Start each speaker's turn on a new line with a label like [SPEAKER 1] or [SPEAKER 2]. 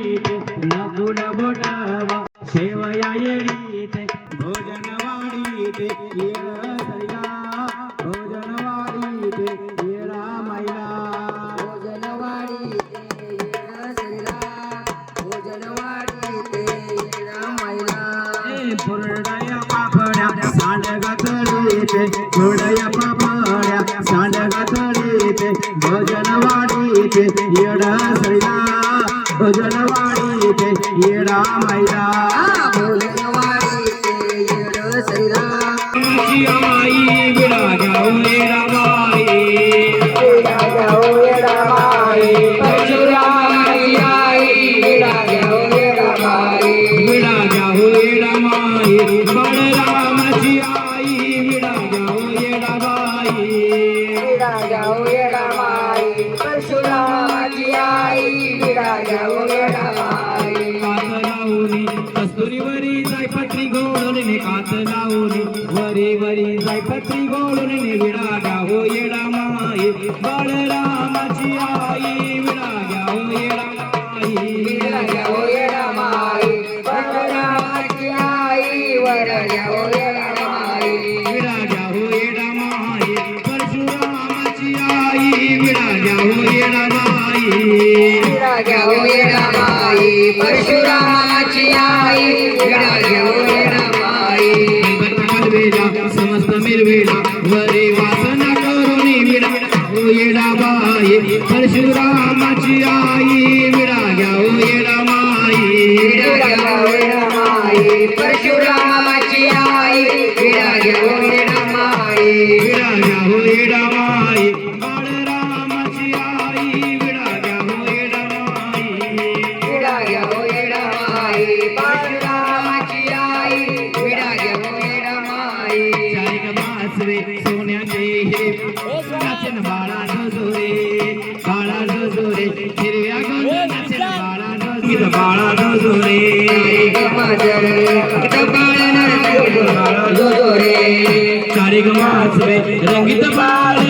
[SPEAKER 1] नकुल बोटावा शेवया येळीते भोजन वाढीते. येळ सरिला भोजन वाढीते. येळा मैला
[SPEAKER 2] भोजनवाडी ते येणं सरिला भोजनवाडी ते येणं मैला
[SPEAKER 1] ए पुरडया पापड्या. सांडगा तळीते. पुरडया पापड्या. सांडगा तळीते. भोजन वाढीते. येळा सरिला भोजन वाढीते येळा मैला
[SPEAKER 2] भोजनवाडी ते येणं सरिला
[SPEAKER 1] आई विडा जाऊ येळा बाई
[SPEAKER 2] जाओ येडा माई परशुरामाची आई विडा येडा माई
[SPEAKER 1] विडा जाऊ येडा माई बळरामाची आई विडा जाऊ येडा
[SPEAKER 2] विडा येडा माई आई येडा माई
[SPEAKER 1] कात लावून कस्तुरीवरी जायपत्री गोळून कात लावून वरी वरी जायपत्री गोळून विडा जाऊ येडा माई बळरामाची आई विडा जाऊ येडा माई.
[SPEAKER 2] विडा जाओ येडा माई परशुरामाची आई वर जाओ येडा माई.
[SPEAKER 1] विडा जाऊ येडा माई परशुरामाची आई विडा जाऊ येडा माई
[SPEAKER 2] परशुरामाची आई विडा जाओ येडा
[SPEAKER 1] समस्त मिरवेला वरे वासना करून विडा हो येडा बाई परशुरामाची आई विडा हो येडा माई.
[SPEAKER 2] विडा जाओ येडा माई परशुरामाची आई विडा जाओ येडा माई
[SPEAKER 1] विडा जाऊ येडा माई. चारिक मासवे रंगीत बाळ.